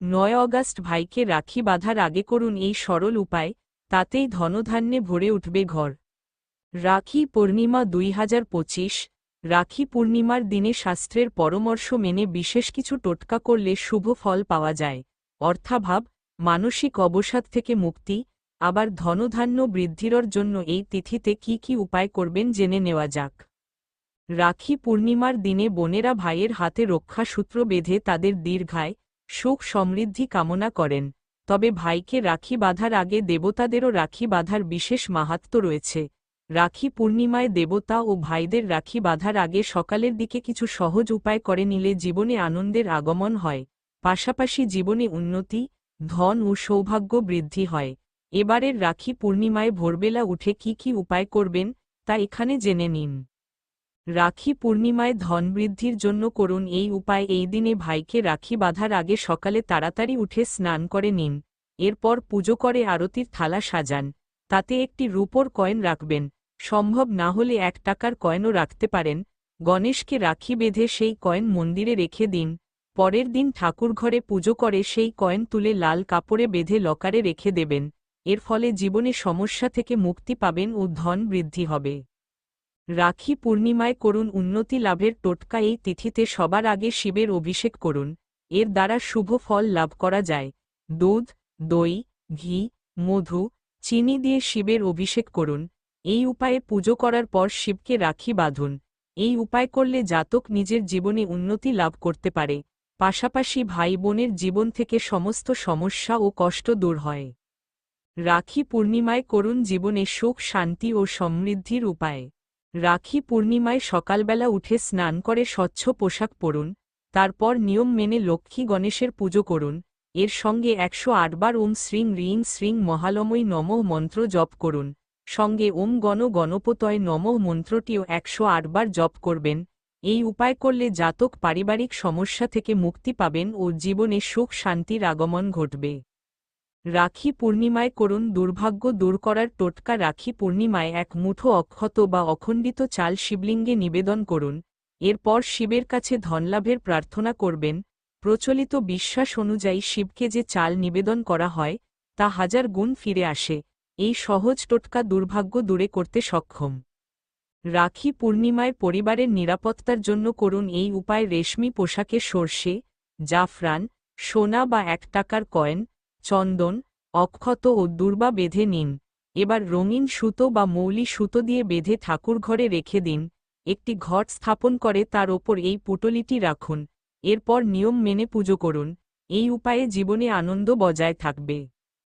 নয় অগাস্ট ভাইকে রাখি বাঁধার আগে করুন এই সরল উপায়, তাতেই ধনধান্যে ভরে উঠবে ঘর। রাখি পূর্ণিমা দুই হাজার পঁচিশ, রাখি পূর্ণিমার দিনে শাস্ত্রের পরামর্শ মেনে বিশেষ কিছু টোটকা করলে শুভ ফল পাওয়া যায়। অর্থাভাব, মানসিক অবসাদ থেকে মুক্তি, আবার ধনধান্য বৃদ্ধিরর জন্য এই তিথিতে কি কি উপায় করবেন জেনে নেওয়া যাক। রাখি পূর্ণিমার দিনে বোনেরা ভাইয়ের হাতে রক্ষাসূত্র বেঁধে তাদের দীর্ঘায় সুখ সমৃদ্ধি কামনা করেন, তবে ভাইকে রাখি বাঁধার আগে দেবতাদেরও রাখি বাঁধার বিশেষ মাহাত্ম রয়েছে। রাখি পূর্ণিমায় দেবতা ও ভাইদের রাখি বাঁধার আগে সকালের দিকে কিছু সহজ উপায় করে নিলে জীবনে আনন্দের আগমন হয়। পাশাপাশি জীবনে উন্নতি, ধন ও সৌভাগ্য বৃদ্ধি হয়। এবারের রাখি পূর্ণিমায় ভোরবেলা উঠে কি কি উপায় করবেন, তা এখানে জেনে নিন। রাখি পূর্ণিমায় ধন বৃদ্ধির জন্য করুন। এই উপায় এই দিনে ভাইকে রাখি বাঁধার আগে সকালে তাড়াতাড়ি উঠে স্নান করে নিন। এরপর পুজো করে আরতির থালা সাজান। তাতে একটি রূপোর কয়েন রাখবেন। সম্ভব না হলে এক টাকার কয়েনও রাখতে পারেন। গণেশকে রাখি বেঁধে সেই কয়েন মন্দিরে রেখে দিন। পরের দিন ঠাকুরঘরে পুজো করে সেই কয়েন তুলে লাল কাপড়ে বেঁধে লকারে রেখে দেবেন। এর ফলে জীবনে সমস্যা থেকে মুক্তি পাবেন ও ধন বৃদ্ধি হবে। রাখি পূর্ণিমায় করুন উন্নতি লাভের টোটকা এই তিথিতে সবার আগে শিবের অভিষেক করুন। এর দ্বারা শুভ ফল লাভ করা যায়। দুধ, দই, ঘি, মধু, চিনি দিয়ে শিবের অভিষেক করুন। এই উপায়ে পুজো করার পর শিবকে রাখি বাঁধুন। এই উপায় করলে জাতক নিজের জীবনে উন্নতি লাভ করতে পারে। পাশাপাশি ভাই বোনের জীবন থেকে সমস্ত সমস্যা ও কষ্ট দূর হয়। রাখি পূর্ণিমায় করুন জীবনে সুখ, শান্তি ও সমৃদ্ধির উপায়। রাখি পূর্ণিমায় সকালবেলা উঠে স্নান করে স্বচ্ছ পোশাক পরুন, তারপর নিয়ম মেনে লক্ষ্মী গণেশের পুজো করুন, এর সঙ্গে একশো আটবার ওম শ্রীং রিং শ্রীং মহালময়ী নমঃ মন্ত্র জপ করুন, সঙ্গে ওম গণ গণপতয় নমঃ মন্ত্রটিও একশো আটবার জপ করবেন, এই উপায় করলে জাতক পারিবারিক সমস্যা থেকে মুক্তি পাবেন ও জীবনে সুখ শান্তির আগমন ঘটবে। রাখি পূর্ণিমায় করুন দুর্ভাগ্য দূর করার টোটকা রাখি পূর্ণিমায় এক মুঠো অক্ষত বা অখণ্ডিত চাল শিবলিঙ্গে নিবেদন করুন। এরপর শিবের কাছে ধনলাভের প্রার্থনা করবেন। প্রচলিত বিশ্বাস অনুযায়ী শিবকে যে চাল নিবেদন করা হয়, তা হাজার গুণ ফিরে আসে। এই সহজ টোটকা দুর্ভাগ্য দূরে করতে সক্ষম। রাখি পূর্ণিমায় পরিবারের নিরাপত্তার জন্য করুন এই উপায় রেশমি পোশাকে সর্ষে, জাফরান, সোনা বা এক টাকার কয়েন চন্দন, অক্ষত ও দুর্বা বেঁধে নিন। এবার রঙিন সুতো বা মৌলি সুতো দিয়ে বেঁধে ঠাকুর ঘরে রেখে দিন। একটি ঘট স্থাপন করে তার ওপর এই পুটলিটি রাখুন। এরপর নিয়ম মেনে পুজো করুন। এই উপায়ে জীবনে আনন্দ বজায় থাকবে।